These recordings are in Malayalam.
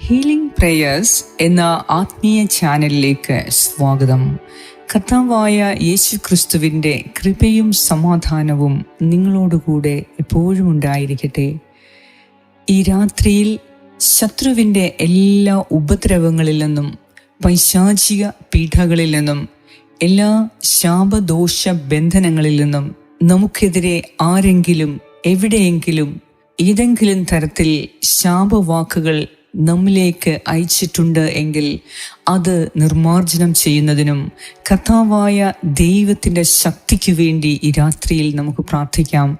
ഹീലിംഗ് പ്രേയേഴ്സ് എന്ന ആത്മീയ ചാനലിലേക്ക് സ്വാഗതം. കർത്താവായ യേശു ക്രിസ്തുവിന്റെ കൃപയും സമാധാനവും നിങ്ങളോടുകൂടെ എപ്പോഴും ഉണ്ടായിരിക്കട്ടെ. ഈ രാത്രിയിൽ ശത്രുവിന്റെ എല്ലാ ഉപദ്രവങ്ങളിൽ നിന്നും പൈശാചിക പീഠകളിൽ നിന്നും എല്ലാ ശാപദോഷ ബന്ധനങ്ങളിൽ നിന്നും നമുക്കെതിരെ ആരെങ്കിലും എവിടെയെങ്കിലും ഏതെങ്കിലും തരത്തിൽ ശാപവാക്കുകൾ നമ്മിലേക്ക് അയച്ചിട്ടുണ്ട് എങ്കിൽ അത് നിർമാർജനം ചെയ്യുന്നതിനും കഥാവായ ദൈവത്തിന്റെ ശക്തിക്ക് വേണ്ടി ഈ രാത്രിയിൽ നമുക്ക് പ്രാർത്ഥിക്കാം.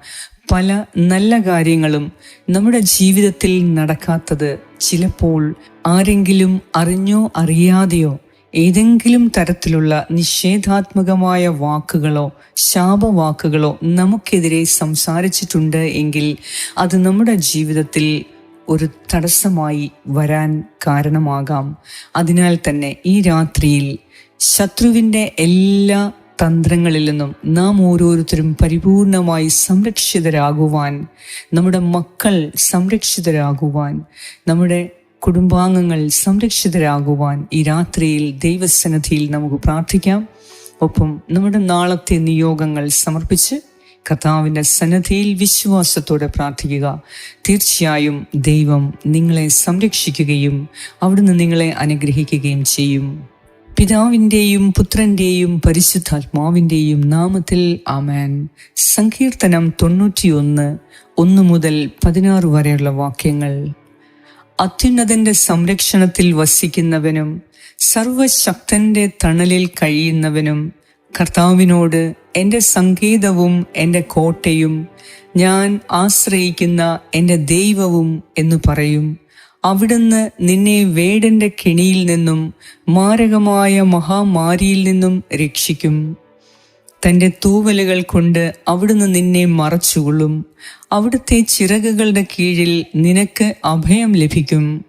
പല നല്ല കാര്യങ്ങളും നമ്മുടെ ജീവിതത്തിൽ നടക്കാത്തത് ചിലപ്പോൾ ആരെങ്കിലും അറിഞ്ഞോ അറിയാതെയോ ഏതെങ്കിലും തരത്തിലുള്ള നിഷേധാത്മകമായ വാക്കുകളോ ശാപവാക്കുകളോ നമുക്കെതിരെ സംസാരിച്ചിട്ടുണ്ട് എങ്കിൽ അത് നമ്മുടെ ജീവിതത്തിൽ ഒരു തടസ്സമായി വരാൻ കാരണമാകാം. അതിനാൽ തന്നെ ഈ രാത്രിയിൽ ശത്രുവിന്റെ എല്ലാ തന്ത്രങ്ങളിൽ നിന്നും നാം ഓരോരുത്തരും പരിപൂർണമായി സംരക്ഷിതരാകുവാൻ നമ്മുടെ മക്കൾ സംരക്ഷിതരാകുവാൻ നമ്മുടെ കുടുംബാംഗങ്ങൾ സംരക്ഷിതരാകുവാൻ ഈ രാത്രിയിൽ ദൈവസന്നിധിയിൽ നമുക്ക് പ്രാർത്ഥിക്കാം. ഒപ്പം നമ്മുടെ നാളത്തെ നിയോഗങ്ങൾ സമർപ്പിച്ച് കർത്താവിന്റെ സന്നദ്ധിയിൽ വിശ്വാസത്തോടെ പ്രാർത്ഥിക്കുക. തീർച്ചയായും ദൈവം നിങ്ങളെ സംരക്ഷിക്കുകയും അവിടുന്ന് നിങ്ങളെ അനുഗ്രഹിക്കുകയും ചെയ്യും. പിതാവിന്റെയും പുത്രന്റെയും പരിശുദ്ധാത്മാവിന്റെയും നാമത്തിൽ ആമേൻ. സങ്കീർത്തനം തൊണ്ണൂറ്റിയൊന്ന് ഒന്ന് മുതൽ പതിനാറ് വരെയുള്ള വാക്യങ്ങൾ. അത്യുന്നതന്റെ സംരക്ഷണത്തിൽ വസിക്കുന്നവനും സർവശക്തന്റെ തണലിൽ കഴിയുന്നവനും കർത്താവിനോട് എന്റെ സംഗീതവും എന്റെ കോട്ടയും ഞാൻ ആശ്രയിക്കുന്ന എന്റെ ദൈവവും എന്ന് പറയും. അവിടുന്ന് നിന്നെ വേടന്റെ കെണിയിൽ നിന്നും മാരകമായ മഹാമാരിയിൽ നിന്നും രക്ഷിക്കും. തന്റെ തൂവലുകൾ കൊണ്ട് അവിടുന്ന് നിന്നെ മറച്ചുകൊള്ളും. അവിടുത്തെ ചിറകുകളുടെ കീഴിൽ നിനക്ക് അഭയം ലഭിക്കും.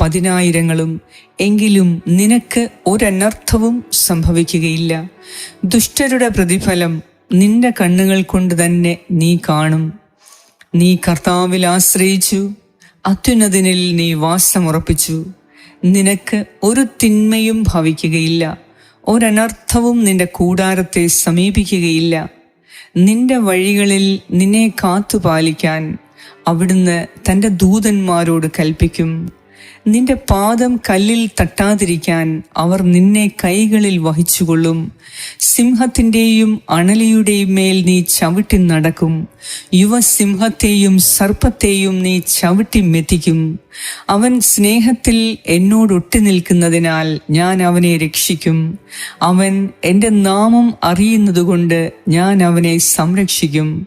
പതിനായിരങ്ങളും എങ്കിലും നിനക്ക് ഒരനർത്ഥവും സംഭവിക്കുകയില്ല. ദുഷ്ടരുടെ പ്രതിഫലം നിന്റെ കണ്ണുകൾ കൊണ്ട് തന്നെ നീ കാണും. നീ കർത്താവിൽ ആശ്രയിച്ചു അത്യുന്നതിനിൽ നീ വാസമുറപ്പിച്ചു. നിനക്ക് ഒരു തിന്മയും ഭവിക്കുകയില്ല ഒരനർത്ഥവും നിന്റെ കൂടാരത്തെ സമീപിക്കുകയില്ല. നിന്റെ വഴികളിൽ നിന്നെ കാത്തുപാലിക്കാൻ അവിടുന്ന് തന്റെ ദൂതന്മാരോട് കൽപ്പിക്കും. നിന്റെ പാദം കല്ലിൽ തട്ടാതിരിക്കാൻ അവർ നിന്നെ കൈകളിൽ വഹിച്ചുകൊള്ളും. സിംഹത്തിന്റെയും അണലിയുടെയും മേൽ നീ ചവിട്ടി നടക്കും. യുവസിംഹത്തെയും സർപ്പത്തെയും നീ ചവിട്ടി മെത്തിക്കും അവൻ സ്നേഹത്തിൽ എന്നോടൊട്ടി നിൽക്കുന്നതിനാൽ ഞാൻ അവനെ രക്ഷിക്കും. അവൻ എന്റെ നാമം അറിയുന്നതുകൊണ്ട് ഞാൻ അവനെ സംരക്ഷിക്കും.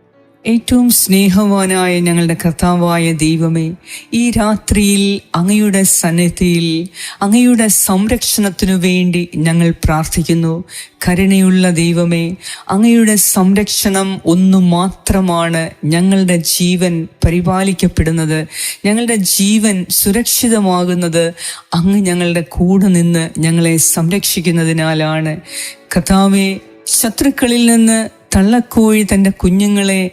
ഏറ്റവും സ്നേഹവാനായ ഞങ്ങളുടെ കർത്താവായ ദൈവമേ ഈ രാത്രിയിൽ അങ്ങയുടെ സന്നിധിയിൽ അങ്ങയുടെ സംരക്ഷണത്തിനു വേണ്ടി ഞങ്ങൾ പ്രാർത്ഥിക്കുന്നു. കരുണയുള്ള ദൈവമേ അങ്ങയുടെ സംരക്ഷണം ഒന്നു മാത്രമാണ് ഞങ്ങളുടെ ജീവൻ പരിപാലിക്കപ്പെടുന്നത്. ഞങ്ങളുടെ ജീവൻ സുരക്ഷിതമാകുന്നത് അങ്ങ് ഞങ്ങളുടെ കൂടെ നിന്ന് ഞങ്ങളെ സംരക്ഷിക്കുന്നതിനാലാണ്. കർത്താവെ ശത്രുക്കളിൽ നിന്ന് തള്ളക്കോഴി തന്റെ കുഞ്ഞുങ്ങളെ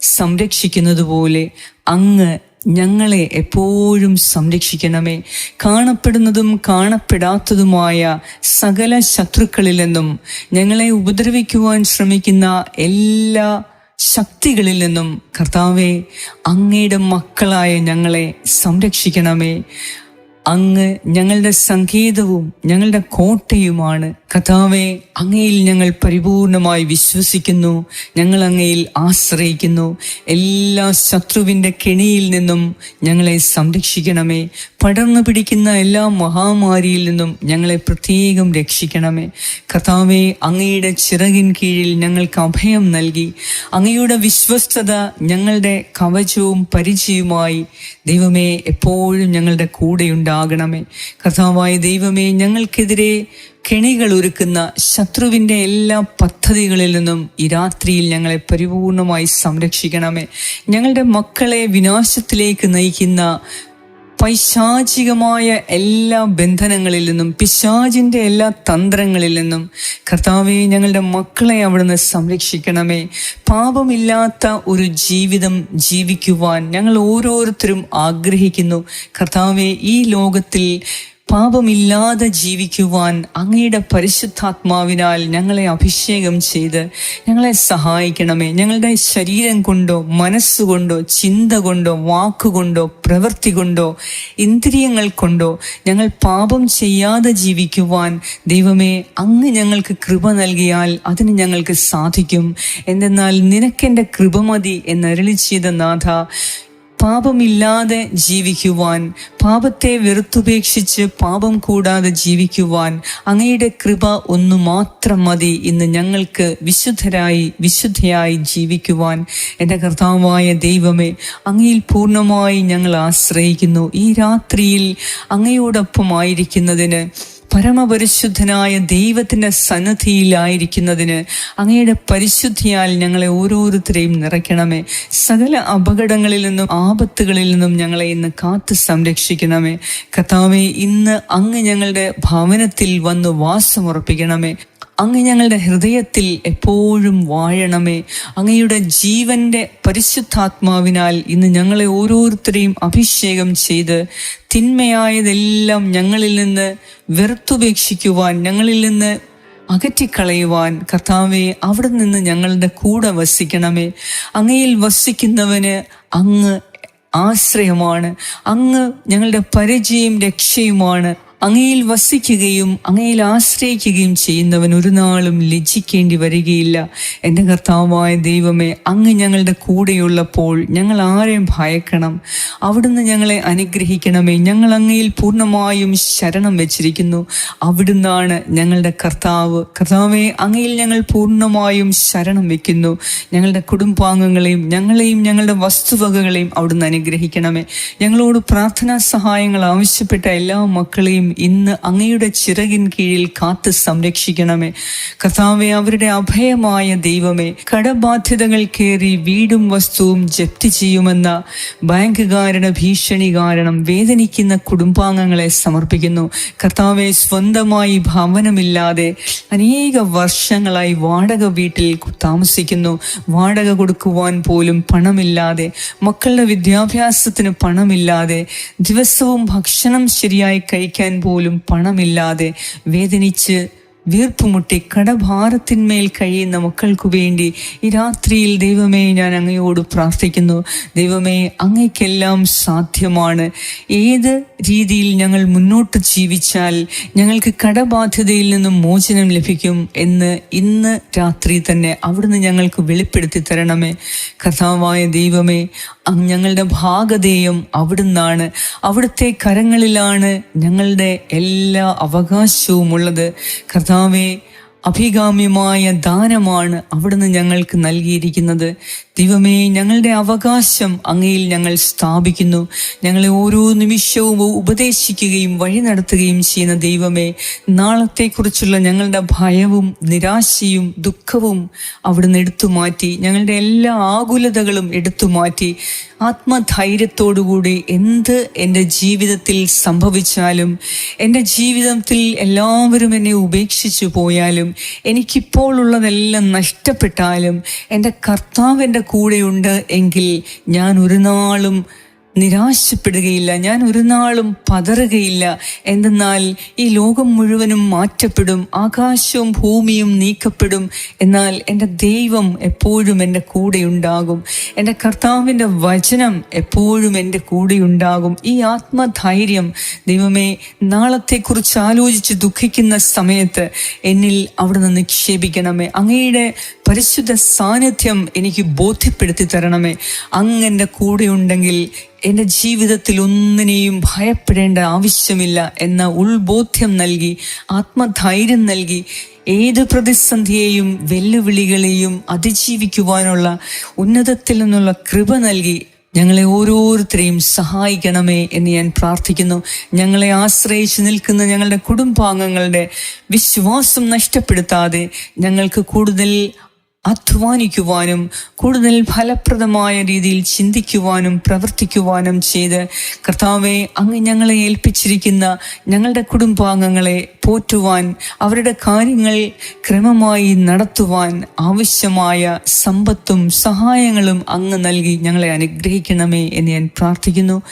സംരക്ഷിക്കുന്നത് പോലെ അങ്ങ് ഞങ്ങളെ എപ്പോഴും സംരക്ഷിക്കണമേ. കാണപ്പെടുന്നതും കാണപ്പെടാത്തതുമായ സകല ശത്രുക്കളിൽ നിന്നും ഞങ്ങളെ ഉപദ്രവിക്കുവാൻ ശ്രമിക്കുന്ന എല്ലാ ശക്തികളിൽ നിന്നും കർത്താവെ അങ്ങയുടെ മക്കളായ ഞങ്ങളെ സംരക്ഷിക്കണമേ. അങ്ങ് ഞങ്ങളുടെ സംഗീതവും ഞങ്ങളുടെ കോട്ടയുമാണ്. കഥാവെ അങ്ങയിൽ ഞങ്ങൾ പരിപൂർണമായി വിശ്വസിക്കുന്നു. ഞങ്ങൾ അങ്ങയിൽ ആശ്രയിക്കുന്നു. എല്ലാ ശത്രുവിന്റെ കെണിയിൽ നിന്നും ഞങ്ങളെ സംരക്ഷിക്കണമേ. പടർന്നു പിടിക്കുന്ന എല്ലാ മഹാമാരിയിൽ നിന്നും ഞങ്ങളെ പ്രത്യേകം രക്ഷിക്കണമേ. കഥാവെ അങ്ങയുടെ ചിറകിൻ കീഴിൽ ഞങ്ങൾക്ക് അഭയം നൽകി. അങ്ങയുടെ വിശ്വസ്തത ഞങ്ങളുടെ കവചവും പരിചയവുമായി ദൈവമേ എപ്പോഴും ഞങ്ങളുടെ കൂടെ ഉണ്ടാകണമേ. കഥാവായ ദൈവമേ ഞങ്ങൾക്കെതിരെ കെണികൾ ഒരുക്കുന്ന ശത്രുവിന്റെ എല്ലാ പദ്ധതികളിൽ നിന്നും ഈ രാത്രിയിൽ ഞങ്ങളെ പരിപൂർണമായി സംരക്ഷിക്കണമേ. ഞങ്ങളുടെ മക്കളെ വിനാശത്തിലേക്ക് നയിക്കുന്ന പൈശാചികമായ എല്ലാ ബന്ധനങ്ങളിൽ നിന്നും പിശാചിന്റെ എല്ലാ തന്ത്രങ്ങളിൽ നിന്നും കർത്താവെ ഞങ്ങളുടെ മക്കളെ അവിടുന്ന് സംരക്ഷിക്കണമേ. പാപമില്ലാത്ത ഒരു ജീവിതം ജീവിക്കുവാൻ ഞങ്ങൾ ഓരോരുത്തരും ആഗ്രഹിക്കുന്നു. കർത്താവെ ഈ ലോകത്തിൽ പാപമില്ലാതെ ജീവിക്കുവാൻ അങ്ങയുടെ പരിശുദ്ധാത്മാവിനാൽ ഞങ്ങളെ അഭിഷേകം ചെയ്ത് ഞങ്ങളെ സഹായിക്കണമേ. ഞങ്ങളുടെ ശരീരം കൊണ്ടോ മനസ്സുകൊണ്ടോ ചിന്ത കൊണ്ടോ വാക്കുകൊണ്ടോ പ്രവൃത്തി കൊണ്ടോ ഇന്ദ്രിയങ്ങൾ കൊണ്ടോ ഞങ്ങൾ പാപം ചെയ്യാതെ ജീവിക്കുവാൻ ദൈവമേ അങ്ങ് ഞങ്ങൾക്ക് കൃപ നൽകിയാൽ അതിന് ഞങ്ങൾക്ക് സാധിക്കും. എന്തെന്നാൽ നിനക്കെന്റെ കൃപ മതി എന്നരളി ചെയ്ത നാഥ പാപമില്ലാതെ ജീവിക്കുവാൻ പാപത്തെ വെറുത്തുപേക്ഷിച്ച് പാപം കൂടാതെ ജീവിക്കുവാൻ അങ്ങയുടെ കൃപ ഒന്നു മാത്രം മതി ഇന്ന് ഞങ്ങൾക്ക് വിശുദ്ധരായി വിശുദ്ധയായി ജീവിക്കുവാൻ. എന്റെ കർത്താവായ ദൈവമേ അങ്ങയിൽ പൂർണമായി ഞങ്ങൾ ആശ്രയിക്കുന്നു. ഈ രാത്രിയിൽ അങ്ങയോടൊപ്പമായിരിക്കുന്നതിന് പരമപരിശുദ്ധനായ ദൈവത്തിന്റെ സന്നദ്ധിയിലായിരിക്കുന്നതിന് അങ്ങയുടെ പരിശുദ്ധിയാൽ ഞങ്ങളെ ഓരോരുത്തരെയും നിറയ്ക്കണമേ. സകല അപകടങ്ങളിൽ നിന്നും ആപത്തുകളിൽ നിന്നും ഞങ്ങളെ ഇന്ന് കാത്തു സംരക്ഷിക്കണമേ. കഥാവെ ഇന്ന് അങ്ങ് ഞങ്ങളുടെ ഭവനത്തിൽ വന്ന് വാസമുറപ്പിക്കണമേ. അങ്ങ് ഞങ്ങളുടെ ഹൃദയത്തിൽ എപ്പോഴും വാഴണമേ. അങ്ങയുടെ ജീവന്റെ പരിശുദ്ധാത്മാവിനാൽ ഇന്ന് ഞങ്ങളെ ഓരോരുത്തരെയും അഭിഷേകം ചെയ്ത് തിന്മയായതെല്ലാം ഞങ്ങളിൽ നിന്ന് വെറുത്തുപേക്ഷിക്കുവാൻ ഞങ്ങളിൽ നിന്ന് അകറ്റിക്കളയുവാൻ കർത്താവെ അവിടെ നിന്ന് ഞങ്ങളുടെ കൂടെ വസിക്കണമേ. അങ്ങയിൽ വസിക്കുന്നവന് അങ്ങ് ആശ്രയമാണ്. അങ്ങ് ഞങ്ങളുടെ പരിചയം രക്ഷയുമാണ്. അങ്ങയിൽ വസിക്കുകയും അങ്ങയിൽ ആശ്രയിക്കുകയും ചെയ്യുന്നവൻ ഒരു നാളും ലജ്ജിക്കേണ്ടി വരികയില്ല. എന്റെ കർത്താവായ ദൈവമേ അങ്ങ് ഞങ്ങളുടെ കൂടെയുള്ളപ്പോൾ ഞങ്ങൾ ആരെയും ഭയക്കണം. അവിടുന്ന് ഞങ്ങളെ അനുഗ്രഹിക്കണമേ. ഞങ്ങൾ അങ്ങയിൽ പൂർണമായും ശരണം വെച്ചിരിക്കുന്നു. അവിടുന്നാണ് ഞങ്ങളുടെ കർത്താവ്. കർത്താവെ അങ്ങയിൽ ഞങ്ങൾ പൂർണമായും ശരണം വെക്കുന്നു ഞങ്ങളുടെ കുടുംബാംഗങ്ങളെയും ഞങ്ങളെയും ഞങ്ങളുടെ വസ്തുവകകളെയും അവിടുന്ന് അനുഗ്രഹിക്കണമേ. ഞങ്ങളോട് പ്രാർത്ഥനാ സഹായങ്ങൾ ആവശ്യപ്പെട്ട എല്ലാ മക്കളെയും ഇന്ന് അങ്ങയുടെ ചിറകിൻ കീഴിൽ കാത്ത് സംരക്ഷിക്കണമേ. കഥാവെ അവരുടെ അഭയമായ ദൈവമേ കടബാധ്യതകൾ കയറി വീടും വസ്തുവും ജപ്തി ചെയ്യുമെന്ന ബാങ്കുകാരുടെ ഭീഷണി കാരണം വേദനിക്കുന്ന കുടുംബാംഗങ്ങളെ സമർപ്പിക്കുന്നു. കർത്താവെ സ്വന്തമായി ഭവനമില്ലാതെ അനേക വർഷങ്ങളായി വാടക വീട്ടിൽ താമസിക്കുന്നു. വാടക കൊടുക്കുവാൻ പോലും പണമില്ലാതെ മക്കളുടെ വിദ്യാഭ്യാസത്തിന് പണമില്ലാതെ ദിവസവും ഭക്ഷണം ശരിയായി കഴിക്കാൻ പോലും പണമില്ലാതെ വേദനിച്ച് വീർപ്പുമുട്ടി കടഭാരത്തിന്മേൽ കഴിയുന്ന മക്കൾക്കു വേണ്ടി ഈ രാത്രിയിൽ ദൈവമേ ഞാൻ അങ്ങയോട് പ്രാർത്ഥിക്കുന്നു. ദൈവമേ അങ്ങയ്ക്കെല്ലാം സാധ്യമാണ്. ഏത് രീതിയിൽ ഞങ്ങൾ മുന്നോട്ട് ജീവിച്ചാൽ ഞങ്ങൾക്ക് കടബാധ്യതയിൽ നിന്നും മോചനം ലഭിക്കും എന്ന് ഇന്ന് രാത്രി തന്നെ അവിടുന്ന് ഞങ്ങൾക്ക് വെളിപ്പെടുത്തി തരണമേ. കഥാവായ ദൈവമേ ഞങ്ങളുടെ ഭാഗതയും അവിടുന്നാണ്. അവിടുത്തെ കരങ്ങളിലാണ് ഞങ്ങളുടെ എല്ലാ അവകാശവും ഉള്ളത് കർത്താവെ അഭികാമ്യമായ ദാനമാണ് അവിടുന്ന് ഞങ്ങൾക്ക് നൽകിയിരിക്കുന്നത്. ദൈവമേ ഞങ്ങളുടെ അവകാശം അങ്ങയിൽ ഞങ്ങൾ സ്ഥാപിക്കുന്നു. ഞങ്ങളെ ഓരോ നിമിഷവും ഉപദേശിക്കുകയും വഴി നടത്തുകയും ചെയ്യുന്ന ദൈവമേ നാളത്തെക്കുറിച്ചുള്ള ഞങ്ങളുടെ ഭയവും നിരാശയും ദുഃഖവും അവിടുന്ന് എടുത്തു മാറ്റി ഞങ്ങളുടെ എല്ലാ ആകുലതകളും എടുത്തു മാറ്റി ആത്മധൈര്യത്തോടുകൂടി എന്ത് എന്റെ ജീവിതത്തിൽ സംഭവിച്ചാലും എന്റെ ജീവിതത്തിൽ എല്ലാവരും എന്നെ ഉപേക്ഷിച്ചു പോയാലും എനിക്കിപ്പോൾ ഉള്ളതെല്ലാം നഷ്ടപ്പെട്ടാലും എന്റെ കർത്താവ് എന്റെ കൂടെയുണ്ട് എങ്കിൽ ഞാൻ ഒരു നാളും നിരാശപ്പെടുകയില്ല. ഞാൻ ഒരു നാളും പതറുകയില്ല. എന്തെന്നാൽ ഈ ലോകം മുഴുവനും മാറ്റപ്പെടും. ആകാശവും ഭൂമിയും നീക്കപ്പെടും. എന്നാൽ എന്റെ ദൈവം എപ്പോഴും എന്റെ കൂടെയുണ്ടാകും. എന്റെ കർത്താവിന്റെ വചനം എപ്പോഴും എന്റെ കൂടെയുണ്ടാകും. ഈ ആത്മധൈര്യം ദൈവമേ നാളത്തെക്കുറിച്ച് ആലോചിച്ച് ദുഃഖിക്കുന്ന സമയത്ത് എന്നിൽ അവിടുന്ന് നിക്ഷേപിക്കണമേ. അങ്ങയുടെ പരിശുദ്ധ സാന്നിധ്യം എനിക്ക് ബോധ്യപ്പെടുത്തി തരണമേ. അങ്ങ് കൂടെ ഉണ്ടെങ്കിൽ എന്റെ ജീവിതത്തിൽ ഒന്നിനെയും ഭയപ്പെടേണ്ട ആവശ്യമില്ല എന്ന ഉൾബോധ്യം നൽകി ആത്മധൈര്യം നൽകി ഏത് പ്രതിസന്ധിയെയും വെല്ലുവിളികളെയും അതിജീവിക്കുവാനുള്ള ഉന്നതത്തിൽ നിന്നുള്ള കൃപ നൽകി ഞങ്ങളെ ഓരോരുത്തരെയും സഹായിക്കണമേ എന്ന് ഞാൻ പ്രാർത്ഥിക്കുന്നു. ഞങ്ങളെ ആശ്രയിച്ച് നിൽക്കുന്ന ഞങ്ങളുടെ കുടുംബാംഗങ്ങളുടെ വിശ്വാസം നഷ്ടപ്പെടുത്താതെ ഞങ്ങൾക്ക് കൂടുതൽ അധ്വാനിക്കുവാനും കൂടുതൽ ഫലപ്രദമായ രീതിയിൽ ചിന്തിക്കുവാനും പ്രവർത്തിക്കുവാനും ചെയ്ത് കർത്താവെ അങ്ങ് ഞങ്ങളെ ഏൽപ്പിച്ചിരിക്കുന്ന ഞങ്ങളുടെ കുടുംബാംഗങ്ങളെ പോറ്റുവാൻ അവരുടെ കാര്യങ്ങൾ ക്രമമായി നടത്തുവാൻ ആവശ്യമായ സമ്പത്തും സഹായങ്ങളും അങ്ങ് നൽകി ഞങ്ങളെ അനുഗ്രഹിക്കണമേ എന്ന് ഞാൻ പ്രാർത്ഥിക്കുന്നു.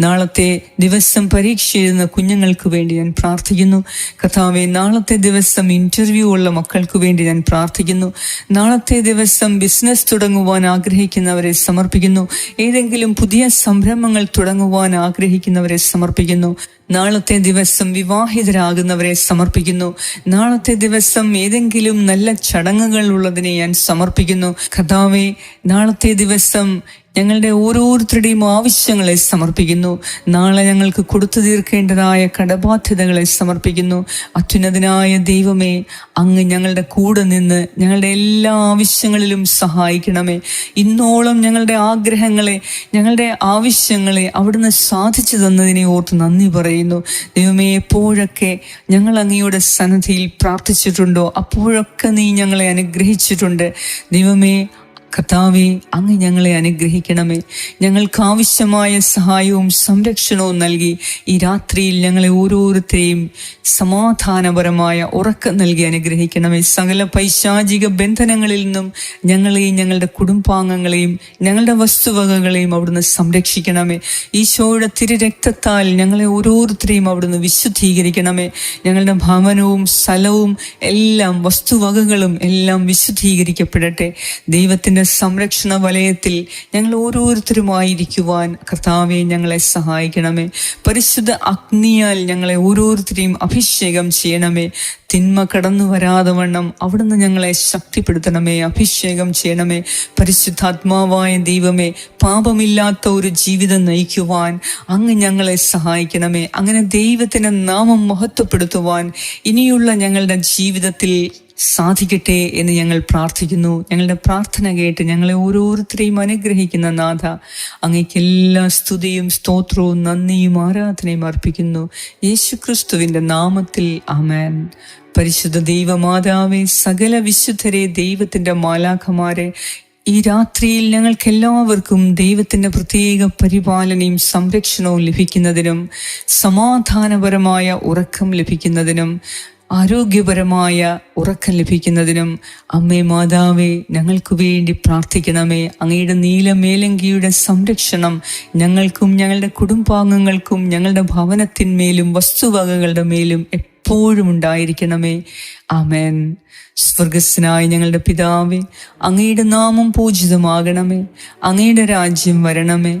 നാളത്തെ ദിവസം പരീക്ഷ എഴുതുന്ന കുഞ്ഞുങ്ങൾക്ക് വേണ്ടി ഞാൻ പ്രാർത്ഥിക്കുന്നു. കഥാവെ നാളത്തെ ദിവസം ഇന്റർവ്യൂ ഉള്ള മക്കൾക്ക് വേണ്ടി ഞാൻ പ്രാർത്ഥിക്കുന്നു. നാളത്തെ ദിവസം ബിസിനസ് തുടങ്ങുവാൻ ആഗ്രഹിക്കുന്നവരെ സമർപ്പിക്കുന്നു. ഏതെങ്കിലും പുതിയ സംരംഭങ്ങൾ തുടങ്ങുവാൻ ആഗ്രഹിക്കുന്നവരെ സമർപ്പിക്കുന്നു. നാളത്തെ ദിവസം വിവാഹിതരാകുന്നവരെ സമർപ്പിക്കുന്നു. നാളത്തെ ദിവസം ഏതെങ്കിലും നല്ല ചടങ്ങുകൾ ഉള്ളതിനെ ഞാൻ സമർപ്പിക്കുന്നു. കഥാവെ നാളത്തെ ദിവസം ഞങ്ങളുടെ ഓരോരുത്തരുടെയും ആവശ്യങ്ങളെ സമർപ്പിക്കുന്നു. നാളെ ഞങ്ങൾക്ക് കൊടുത്തു തീർക്കേണ്ടതായ കടബാധ്യതകളെ സമർപ്പിക്കുന്നു. അത്യുന്നതനായ ദൈവമേ അങ്ങ് ഞങ്ങളുടെ കൂടെ നിന്ന് ഞങ്ങളുടെ എല്ലാ ആവശ്യങ്ങളിലും സഹായിക്കണമേ. ഇന്നോളം ഞങ്ങളുടെ ആഗ്രഹങ്ങളെ ഞങ്ങളുടെ ആവശ്യങ്ങളെ അവിടുന്ന് സാധിച്ചു തന്നതിനെ ഓർത്ത് നന്ദി പറയുന്നു. ദൈവമേ എപ്പോഴൊക്കെ ഞങ്ങൾ അങ്ങയുടെ സന്നദ്ധിയിൽ പ്രാർത്ഥിച്ചിട്ടുണ്ടോ അപ്പോഴൊക്കെ നീ ഞങ്ങളെ അനുഗ്രഹിച്ചിട്ടുണ്ട്. ദൈവമേ കർത്താവെ അങ്ങ് ഞങ്ങളെ അനുഗ്രഹിക്കണമേ. ഞങ്ങൾക്ക് ആവശ്യമായ സഹായവും സംരക്ഷണവും നൽകി ഈ രാത്രിയിൽ ഞങ്ങളെ ഓരോരുത്തരെയും സമാധാനപരമായ ഉറക്കം നൽകി അനുഗ്രഹിക്കണമേ. സകല പൈശാചിക ബന്ധനങ്ങളിൽ നിന്നും ഞങ്ങളെയും ഞങ്ങളുടെ കുടുംബാംഗങ്ങളെയും ഞങ്ങളുടെ വസ്തുവകകളെയും അവിടുന്ന് സംരക്ഷിക്കണമേ. ഈശോയുടെ തിരുരക്തത്താൽ ഞങ്ങളെ ഓരോരുത്തരെയും അവിടുന്ന് വിശുദ്ധീകരിക്കണമേ. ഞങ്ങളുടെ ഭവനവും സ്ഥലവും എല്ലാം വസ്തുവകകളും എല്ലാം വിശുദ്ധീകരിക്കപ്പെടട്ടെ. ദൈവത്തിന്റെ സംരക്ഷണ വലയത്തിൽ ഞങ്ങൾ ഓരോരുത്തരുമായിരിക്കുവാൻ കർത്താവെ ഞങ്ങളെ സഹായിക്കണമേ. പരിശുദ്ധ അഗ്നിയാൽ ഞങ്ങളെ ഓരോരുത്തരെയും അഭിഷേകം ചെയ്യണമേ. തിന്മ കടന്നു വരാതെ വണ്ണം അവിടുന്ന് ഞങ്ങളെ ശക്തിപ്പെടുത്തണമേ അഭിഷേകം ചെയ്യണമേ. പരിശുദ്ധാത്മാവായ ദൈവമേ പാപമില്ലാത്ത ഒരു ജീവിതം നയിക്കുവാൻ അങ്ങ് ഞങ്ങളെ സഹായിക്കണമേ. അങ്ങനെ ദൈവത്തിന് നാമം മഹത്വപ്പെടുത്തുവാൻ ഇനിയുള്ള ഞങ്ങളുടെ ജീവിതത്തിൽ സാധിക്കട്ടെ എന്ന് ഞങ്ങൾ പ്രാർത്ഥിക്കുന്നു. ഞങ്ങളുടെ പ്രാർത്ഥന കേട്ട് ഞങ്ങളെ ഓരോരുത്തരെയും അനുഗ്രഹിക്കുന്ന നാഥ അങ്ങേക്ക് എല്ലാ സ്തുതിയും സ്തോത്രവും നന്ദിയും ആരാധനയും അർപ്പിക്കുന്നു. യേശു യേശുക്രിസ്തുവിന്റെ നാമത്തിൽ അമേൻ പരിശുദ്ധ ദൈവമാതാവെ സകല വിശുദ്ധരെ ദൈവത്തിന്റെ മാലാഖമാരെ ഈ രാത്രിയിൽ ഞങ്ങൾക്ക് എല്ലാവർക്കും ദൈവത്തിന്റെ പ്രത്യേക പരിപാലനയും സംരക്ഷണവും ലഭിക്കുന്നതിനും സമാധാനപരമായ ഉറക്കം ലഭിക്കുന്നതിനും ആരോഗ്യപരമായ ഉറക്കം ലഭിക്കുന്നതിനും അമ്മേ മാതാവേ ഞങ്ങൾക്ക് വേണ്ടി പ്രാർത്ഥിക്കണമേ. അങ്ങയുടെ നീലമേലങ്കിയുടെ സംരക്ഷണം ഞങ്ങൾക്കും ഞങ്ങളുടെ കുടുംബാംഗങ്ങൾക്കും ഞങ്ങളുടെ ഭവനത്തിന്മേലും വസ്തുവകകളുടെ മേലും എപ്പോഴും ഉണ്ടായിരിക്കണമേ. ആമേൻ. സ്വർഗസ്നായ ഞങ്ങളുടെ പിതാവേ അങ്ങയുടെ നാമം പൂജിതമാകണമേ. അങ്ങയുടെ രാജ്യം വരണമേ.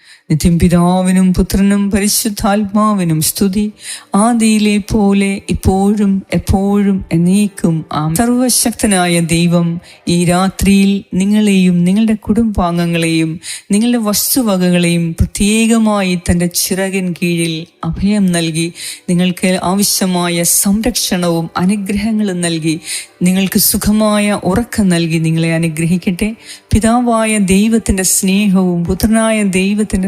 നിത്യം പിതാവിനും പുത്രനും പരിശുദ്ധാത്മാവിനും സ്തുതി. ആദിയിലെ പോലെ ഇപ്പോഴും എപ്പോഴും എന്നേക്കും ആ സർവശക്തനായ ദൈവം ഈ രാത്രിയിൽ നിങ്ങളെയും നിങ്ങളുടെ കുടുംബാംഗങ്ങളെയും നിങ്ങളുടെ വസ്തുവകകളെയും പ്രത്യേകമായി തന്റെ ചിറകിൻ കീഴിൽ അഭയം നൽകി. നിങ്ങൾക്ക് ആവശ്യമായ സംരക്ഷണവും അനുഗ്രഹങ്ങളും നൽകി. നിങ്ങൾക്ക് സുഖമായ ഉറക്കം നൽകി നിങ്ങളെ അനുഗ്രഹിക്കട്ടെ. പിതാവായ ദൈവത്തിന്റെ സ്നേഹവും പുത്രനായ ദൈവത്തിന്റെ